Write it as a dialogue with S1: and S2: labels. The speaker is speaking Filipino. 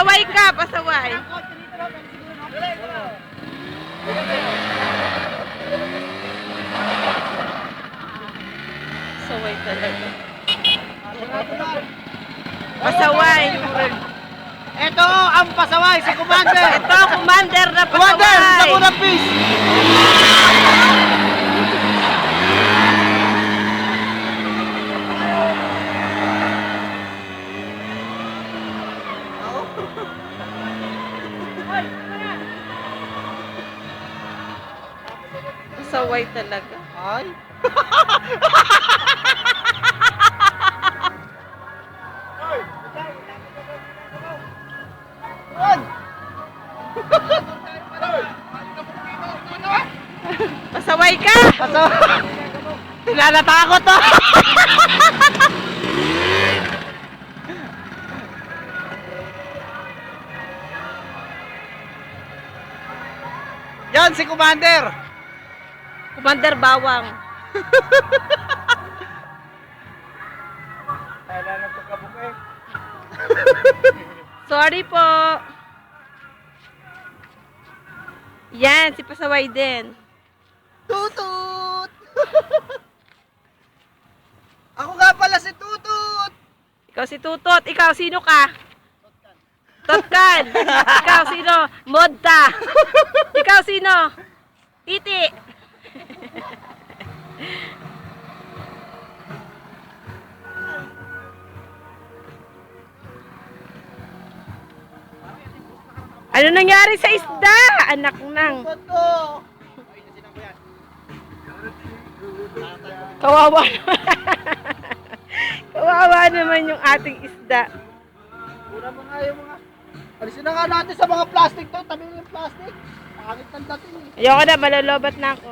S1: Pasaway ka, pasaway. Pasaway talaga. Pasaway.
S2: Ito ang pasaway, si Commander!
S1: Ito, commander na
S2: Commander! Sa
S1: pasaway. Pasaway talaga.
S2: Ay!
S1: Pasaway ka!
S2: Pasaway! Tinalata ko to! Yan si Commander!
S1: Commander Bawang.
S2: Kailangan ko kabuke.
S1: Sorry po. Yan, si Pasaway din.
S2: Tutut! Ako nga pala si Tutut!
S1: Ikaw si Tutot. Ikaw, sino ka? Totkan. Ikaw, sino? Modta. Ikaw, sino? Iti. Ano nangyari sa isda? Anak nang. Kawawa naman. Kawawa naman yung ating isda.
S2: Pura mga yung mga... Alisin na nga natin sa mga plastic to. Tabi mo yung plastic. Pangit ng dating eh.
S1: Ayoko na, malolobat na ako.